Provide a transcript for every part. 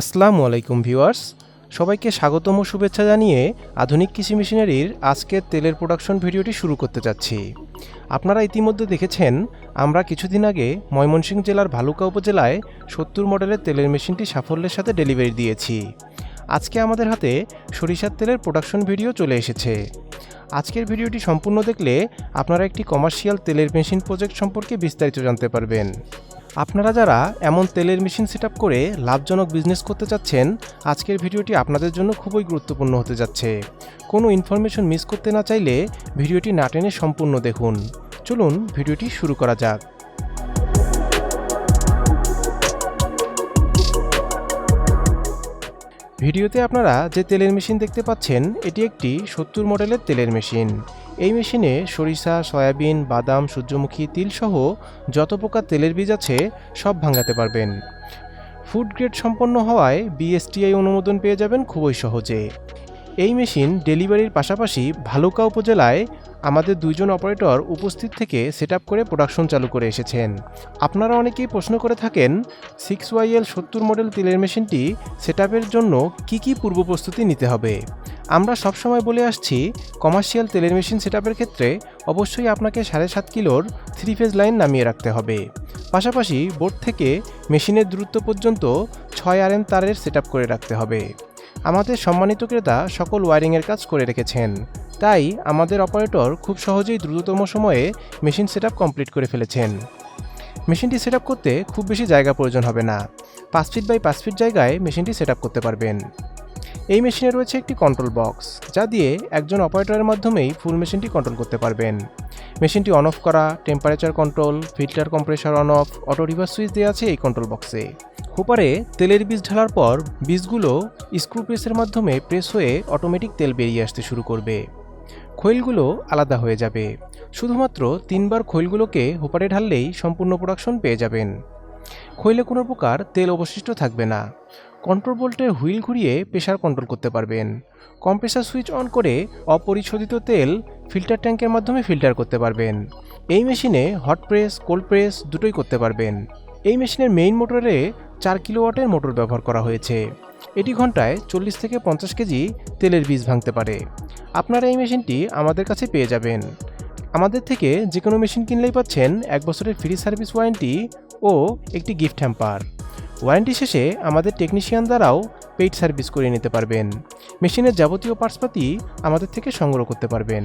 আসসালামু আলাইকুম ভিউয়ার্স। সবাইকে স্বাগতম ও শুভেচ্ছা জানিয়ে আধুনিক কৃষি মেশিনারির আজকের তেলের প্রোডাকশন ভিডিওটি শুরু করতে যাচ্ছি আপনারা ইতিমধ্যে দেখেছেন, আমরা কিছুদিন আগে ময়মনসিংহ জেলার ভালুকা উপজেলায় সত্তর মডেলের তেলের মেশিনটি সাফল্যের সাথে ডেলিভারি দিয়েছি। আজকে আমাদের হাতে সরিষার তেলের প্রোডাকশন ভিডিও চলে এসেছে। আজকের ভিডিওটি সম্পূর্ণ দেখলে আপনারা একটি কমার্শিয়াল তেলের মেশিন প্রজেক্ট সম্পর্কে বিস্তারিত জানতে পারবেন। আপনারা যারা এমন তেলের মেশিন সেট করে লাভজনক বিজনেস করতে চাচ্ছেন, আজকের ভিডিওটি আপনাদের জন্য খুবই গুরুত্বপূর্ণ হতে যাচ্ছে। কোনো ইনফরমেশন মিস করতে না চাইলে ভিডিওটি না টেনে সম্পূর্ণ দেখুন। চলুন ভিডিওটি শুরু করা যাক। ভিডিওতে আপনারা যে তেলের মেশিন দেখতে পাচ্ছেন, এটি একটি সত্তর মডেলের তেলের মেশিন। এই মেশিনে সরিষা, সয়াবিন, বাদাম, সূর্যমুখী তিল সহ যত প্রকার তেলের বীজ আছে সব ভাঙাতে পারবেন। ফুড গ্রেড সম্পন্ন হওয়ায় বিএসটিআই অনুমোদন পেয়ে যাবেন খুবই সহজে। এই মেশিন ডেলিভারির পাশাপাশি ভালুকা উপজেলায় আমাদের দুইজন অপারেটর উপস্থিত থেকে সেট করে প্রোডাকশন চালু করে এসেছেন। আপনারা অনেকেই প্রশ্ন করে থাকেন সিক্স ওয়াইএল সত্তর মডেল তেলের মেশিনটি সেট জন্য কি কি পূর্ব প্রস্তুতি নিতে হবে? আমরা সবসময় বলে আসছি কমার্শিয়াল তেলের মেশিন সেট ক্ষেত্রে অবশ্যই আপনাকে সাড়ে সাত কিলোর থ্রি ফেজ লাইন নামিয়ে রাখতে হবে। পাশাপাশি বোর্ড থেকে মেশিনের দূরত্ব পর্যন্ত ছয় আর তারের সেট করে রাখতে হবে। আমাদের সম্মানিত ক্রেতা সকল ওয়ারিংয়ের কাজ করে রেখেছেন। তাই আমাদের অপারেটর খুব সহজেই দ্রুততম সময়ে মেশিন সেট কমপ্লিট করে ফেলেছেন। মেশিনটি সেট করতে খুব বেশি জায়গা প্রয়োজন হবে না। পাঁচ ফিট বাই পাঁচ ফিট জায়গায় মেশিনটি সেট করতে পারবেন। এই মেশিনে রয়েছে একটি কন্ট্রোল বক্স, যা দিয়ে একজন অপারেটরের মাধ্যমেই ফুল মেশিনটি কন্ট্রোল করতে পারবেন। মেশিনটি অন অফ করা temperature control filter compressor on off auto reverse switch দেওয়া আছে এই কন্ট্রোল বক্সে। হোপারে তেলের বীজ ঢালার পর বীজগুলো স্ক্রু প্রেসের মাধ্যমে প্রেস হয়ে অটোমেটিক তেল বেরিয়ে আসতে শুরু করবে। খৈলগুলো আলাদা হয়ে যাবে। শুধুমাত্র তিনবার খৈলগুলোকে হোপারে ঢাললেই সম্পূর্ণ প্রোডাকশন পেয়ে যাবেন। খৈলে কোনো প্রকার তেল অবশিষ্ট থাকবে না। কন্ট্রোল বোল্টের হুইল ঘুরিয়ে প্রেশার কন্ট্রোল করতে পারবেন। কম্প্রেসার সুইচ অন করে অপরিশোধিত তেল ফিল্টার ট্যাঙ্কের মাধ্যমে ফিল্টার করতে পারবেন। এই মেশিনে হট প্রেস কোল্ড প্রেস দুটোই করতে পারবেন। এই মেশিনের মেইন মোটরে চার কিলোওয়াটের মোটর ব্যবহার করা হয়েছে। এটি ঘন্টায় চল্লিশ থেকে পঞ্চাশ কেজি তেলের বীজ ভাঙতে পারে। আপনারা এই মেশিনটি আমাদের কাছে পেয়ে যাবেন। আমাদের থেকে যে কোনো মেশিন কিনলেই পাচ্ছেন এক বছরের ফ্রি সার্ভিস ওয়ারেন্টি ও একটি গিফট হ্যাম্পার ওয়ারেন্টি শেষে আমাদের টেকনিশিয়ান দ্বারাও পেইড সার্ভিস করে নিতে পারবেন। মেশিনের যাবতীয় পার্টসপাতি আমাদের থেকে সংগ্রহ করতে পারবেন।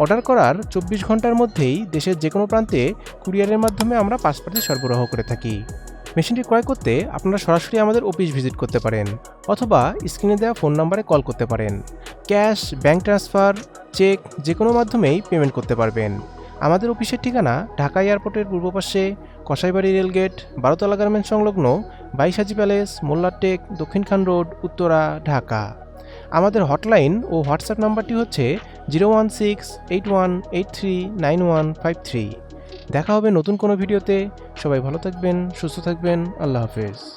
অর্ডার করার চব্বিশ ঘণ্টার মধ্যেই দেশের যে কোনো প্রান্তে কুরিয়ারের মাধ্যমে আমরা পাসপোর্টে সরবরাহ করে থাকি। মেশিনটি ক্রয় করতে আপনারা সরাসরি আমাদের অফিস ভিজিট করতে পারেন অথবা স্ক্রিনে দেওয়া ফোন নাম্বারে কল করতে পারেন। ক্যাশ ব্যাঙ্ক ট্রান্সফার, চেক যে কোনো মাধ্যমেই পেমেন্ট করতে পারবেন। আমাদের অফিসের ঠিকানা ঢাকা এয়ারপোর্টের পূর্ব পাশে কসাইবাড়ি রেলগেট, বারোতলা গার্মেন্ট সংলগ্ন বাইশাজি প্যালেস মোল্লারটেক দক্ষিণখান রোড, উত্তরা, ঢাকা। আমাদের হটলাইন ও হোয়াটসঅ্যাপ নাম্বারটি হচ্ছে zero one six eight one eight three nine one five three. দেখা হবে নতুন কোনো ভিডিওতে। সবাই ভালো থাকবেন, সুস্থ থাকবেন। আল্লাহ হাফেজ।